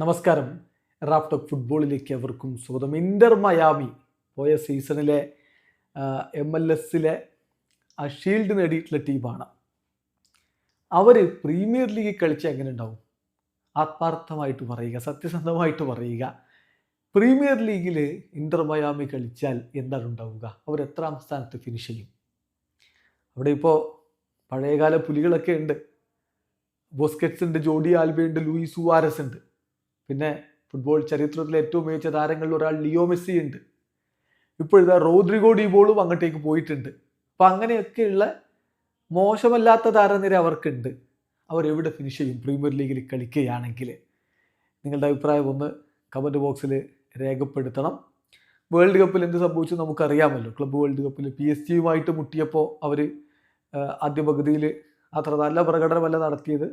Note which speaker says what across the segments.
Speaker 1: നമസ്കാരം. റാഫ്റ്റോക്ക് ഫുട്ബോളിലേക്ക് അവർക്കും സ്വാഗതം. ഇന്റർ മയാമി പോയ സീസണിലെ എം എൽ എസിലെ ആ ഷീൽഡ് നേടിയിട്ടുള്ള ടീമാണ്. അവർ പ്രീമിയർ ലീഗിൽ കളിച്ച എങ്ങനെ ഉണ്ടാവും? ആത്മാർത്ഥമായിട്ട് പറയുക സത്യസന്ധമായിട്ട് പറയുക. പ്രീമിയർ ലീഗിൽ ഇന്റർ മയാമി കളിച്ചാൽ എന്താണ് ഉണ്ടാവുക? അവർ എത്രാം സ്ഥാനത്ത് ഫിനിഷ് ചെയ്യും? അവിടെ ഇപ്പോൾ പഴയകാല പുലികളൊക്കെ ഉണ്ട്. ബോസ്കറ്റ്സ് ഉണ്ട് ജോഡി ആൽബ ഉണ്ട് ലൂയിസ് സുവാരസ് ഉണ്ട്. പിന്നെ ഫുട്ബോൾ ചരിത്രത്തിലെ ഏറ്റവും മികച്ച താരങ്ങളിൽ ഒരാൾ ലിയോ മെസ്സി ഉണ്ട് ഇപ്പോഴിതാ റോദ്രിഗോ ഡിബോളും അങ്ങോട്ടേക്ക് പോയിട്ടുണ്ട്. അപ്പം അങ്ങനെയൊക്കെയുള്ള മോശമല്ലാത്ത താരനിര അവർക്കുണ്ട്. അവരെവിടെ ഫിനിഷ് ചെയ്യും? പ്രീമിയർ ലീഗിൽ കളിക്കുകയാണെങ്കിൽ. നിങ്ങളുടെ അഭിപ്രായം ഒന്ന് കമന്റ് ബോക്സിൽ രേഖപ്പെടുത്തണം. വേൾഡ് കപ്പിൽ എന്ത് സംഭവിച്ചു നമുക്കറിയാമല്ലോ. ക്ലബ്ബ് വേൾഡ് കപ്പിൽ പി എസ് ജിയുമായിട്ട് മുട്ടിയപ്പോൾ അവർ ആദ്യ പകുതിയിൽ അത്ര നല്ല പ്രകടനമല്ല നടത്തിയത്.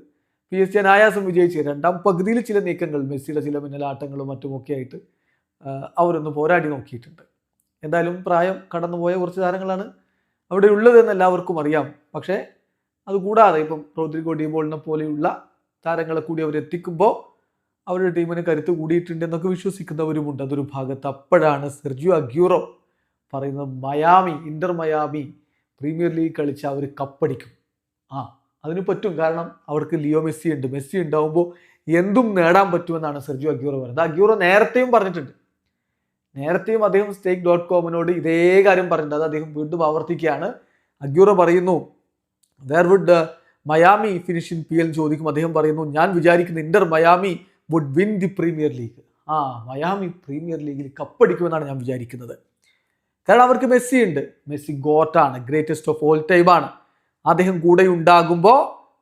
Speaker 1: പി എസ് ജി അനായാസം വിജയിച്ച് രണ്ടാം പകുതിയിൽ ചില നീക്കങ്ങൾ മെസ്സിയുടെ ചില മിന്നലാട്ടങ്ങളും മറ്റുമൊക്കെ ആയിട്ട് അവരൊന്ന് പോരാടി നോക്കിയിട്ടുണ്ട്. എന്തായാലും പ്രായം കടന്നുപോയ കുറച്ച് താരങ്ങളാണ് അവിടെ ഉള്ളതെന്ന് എല്ലാവർക്കും അറിയാം. പക്ഷേ അതുകൂടാതെ ഇപ്പം റോദ്രിഗോ ഡിബോളിനെ പോലെയുള്ള താരങ്ങളെ കൂടി അവരെത്തിക്കുമ്പോൾ അവരുടെ ടീമിന് കരുത്ത് കൂടിയിട്ടുണ്ട് എന്നൊക്കെ വിശ്വസിക്കുന്നവരുമുണ്ട്. അതൊരു ഭാഗത്ത് അപ്പോഴാണ് സെർജിയോ അഗ്യൂറോ പറയുന്നത് Miami Inter Miami premier league കളിച്ച് അവർ കപ്പടിക്കും. ആ അതിന് പറ്റും. കാരണം അവർക്ക് ലിയോ മെസ്സി ഉണ്ട്. മെസ്സി ഉണ്ടാവുമ്പോൾ എന്തും നേടാൻ പറ്റുമെന്നാണ് സെർജിയോ അഗ്യൂറോ പറയുന്നത്. അഗ്യൂറോ നേരത്തെയും പറഞ്ഞിട്ടുണ്ട്. നേരത്തെയും അദ്ദേഹം സ്റ്റേക്ക് ഡോട്ട് കോമിനോട് ഇതേ കാര്യം പറഞ്ഞിട്ടുണ്ട്. അത് അദ്ദേഹം വീണ്ടും ആവർത്തിക്കുകയാണ്. അഗ്യൂറോ പറയുന്നു where would Miami finish in P L ചോദിക്കും അദ്ദേഹം പറയുന്നു ഞാൻ വിചാരിക്കുന്ന Inter Miami would win the premier league ആ മയാമി പ്രീമിയർ ലീഗിൽ കപ്പടിക്കുമെന്നാണ് ഞാൻ വിചാരിക്കുന്നത്. കാരണം അവർക്ക് മെസ്സി ഉണ്ട്. മെസ്സി ഗോട്ടാണ് ഗ്രേറ്റസ്റ്റ് ഓഫ് ഓൾ ആണ്. അദ്ദേഹം കൂടെ ഉണ്ടാകുമ്പോൾ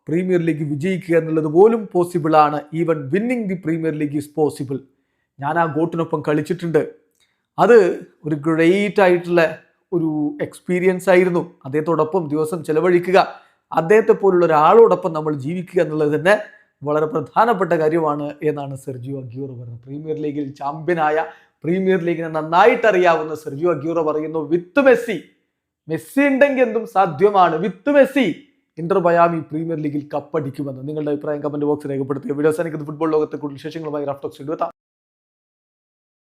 Speaker 1: പ്രീമിയർ ലീഗ് വിജയിക്കുക എന്നുള്ളത് പോലും പോസിബിൾ ആണ്. Even winning the premier league is possible ഞാൻ ആ ഗോട്ടിനൊപ്പം കളിച്ചിട്ടുണ്ട്. അത് ഒരു ഗ്രേറ്റ് ആയിട്ടുള്ള ഒരു എക്സ്പീരിയൻസ് ആയിരുന്നു. അദ്ദേഹത്തോടൊപ്പം ദിവസം ചെലവഴിക്കുക അദ്ദേഹത്തെ പോലുള്ള ഒരാളോടൊപ്പം നമ്മൾ ജീവിക്കുക എന്നുള്ളത് തന്നെ വളരെ പ്രധാനപ്പെട്ട കാര്യമാണ് എന്നാണ് സെർജിയോ അഗ്യൂറോ പറയുന്നത്. പ്രീമിയർ ലീഗിൽ ചാമ്പ്യനായ പ്രീമിയർ ലീഗിനെ നന്നായിട്ട് അറിയാവുന്ന സെർജിയോ അഗ്യൂറോ പറയുന്നു വിത്ത് മെസ്സി. മെസ്സി ഉണ്ടെങ്കിൽ എന്തും സാധ്യമാണ്. With Messi Inter Miami premier ലീഗിൽ കപ്പടിക്കുമെന്ന്. നിങ്ങളുടെ അഭിപ്രായം കമന്റ് ബോക്സ് രേഖപ്പെടുത്തുക. വീഡിയോസ് എനിക്ക് ഫുട്ബോൾ ലോകത്തെ കൂടുതൽ വിശേഷങ്ങളുമായി റഫ്റ്റോക്സ് എടുത്താം